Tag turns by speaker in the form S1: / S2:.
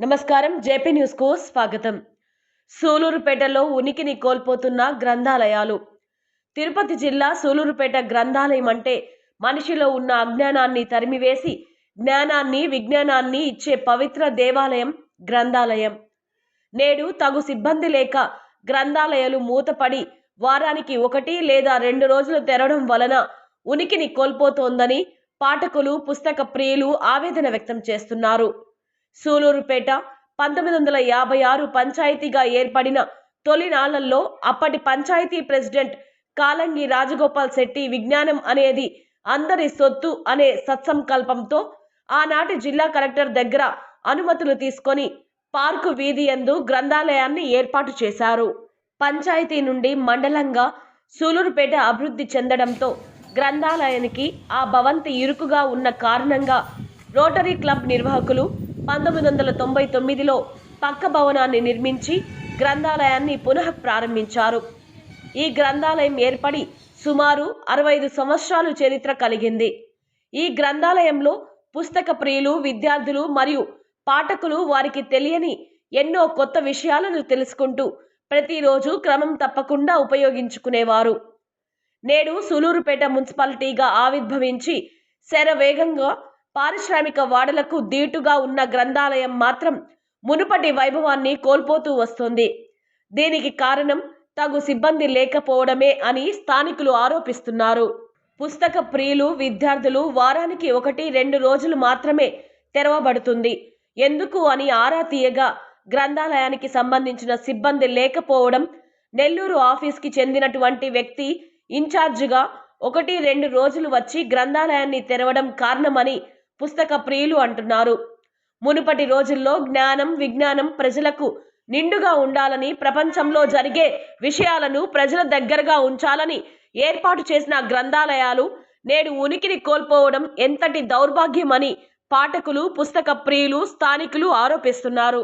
S1: నమస్కారం. జేపీ న్యూస్కు స్వాగతం. సూలూరుపేటలో ఉనికిని కోల్పోతున్న గ్రంథాలయాలు. తిరుపతి జిల్లా సూలూరుపేట గ్రంథాలయం అంటే మనిషిలో ఉన్న అజ్ఞానాన్ని తరిమివేసి జ్ఞానాన్ని విజ్ఞానాన్ని ఇచ్చే పవిత్ర దేవాలయం గ్రంథాలయం. నేడు తగు సిబ్బంది లేక గ్రంథాలయాలు మూతపడి వారానికి ఒకటి లేదా రెండు రోజులు తెరవడం వలన ఉనికిని కోల్పోతోందని పాఠకులు పుస్తక ప్రియులు ఆవేదన వ్యక్తం చేస్తున్నారు. సూలూరుపేట పంతొమ్మిది వందల యాభై ఆరు పంచాయతీగా ఏర్పడిన తొలినాళ్ళలో అప్పటి పంచాయతీ ప్రెసిడెంట్ కాలంగి రాజగోపాల్ శెట్టి విజ్ఞానం అనేది అందరి సొత్తు అనే సత్సంకల్పంతో ఆనాటి జిల్లా కలెక్టర్ దగ్గర అనుమతులు తీసుకొని పార్కు వీధియందు గ్రంథాలయాన్ని ఏర్పాటు చేశారు. పంచాయతీ నుండి మండలంగా సూలూరుపేట అభివృద్ధి చెందడంతో గ్రంథాలయానికి ఆ భవంతి ఇరుకుగా ఉన్న కారణంగా రోటరీ క్లబ్ నిర్వాహకులు పంతొమ్మిది వందల తొంభై తొమ్మిదిలో పక్క భవనాన్ని నిర్మించి గ్రంథాలయాన్ని పునః ప్రారంభించారు. ఈ గ్రంథాలయం ఏర్పడి సుమారు అరవై ఐదు సంవత్సరాలు చరిత్ర కలిగింది. ఈ గ్రంథాలయంలో పుస్తక ప్రియులు విద్యార్థులు మరియు పాఠకులు వారికి తెలియని ఎన్నో కొత్త విషయాలను తెలుసుకుంటూ ప్రతిరోజు క్రమం తప్పకుండా ఉపయోగించుకునేవారు. నేడు సూలూరుపేట మున్సిపాలిటీగా ఆవిర్భవించి శరవేగంగా పారిశ్రామిక వాడలకు దీటుగా ఉన్న గ్రంథాలయం మాత్రం మునుపటి వైభవాన్ని కోల్పోతూ వస్తుంది. దీనికి కారణం తగు సిబ్బంది లేకపోవడమే అని స్థానికులు ఆరోపిస్తున్నారు. పుస్తక ప్రియులు విద్యార్థులు వారానికి ఒకటి రెండు రోజులు మాత్రమే తెరవబడుతుంది. ఎందుకు అని ఆరా తీయగా గ్రంథాలయానికి సంబంధించిన సిబ్బంది లేకపోవడం నెల్లూరు ఆఫీస్కి చెందినటువంటి వ్యక్తి ఇన్ఛార్జిగా ఒకటి రెండు రోజులు వచ్చి గ్రంథాలయాన్ని తెరవడం కారణమని పుస్తక ప్రియులు అంటున్నారు. మునుపటి రోజుల్లో జ్ఞానం విజ్ఞానం ప్రజలకు నిండుగా ఉండాలని ప్రపంచంలో జరిగే విషయాలను ప్రజల దగ్గరగా ఉంచాలని ఏర్పాటు చేసిన గ్రంథాలయాలు నేడు ఉనికిని కోల్పోవడం ఎంతటి దౌర్భాగ్యమని పాఠకులు పుస్తక ప్రియులు స్థానికులు ఆరోపిస్తున్నారు.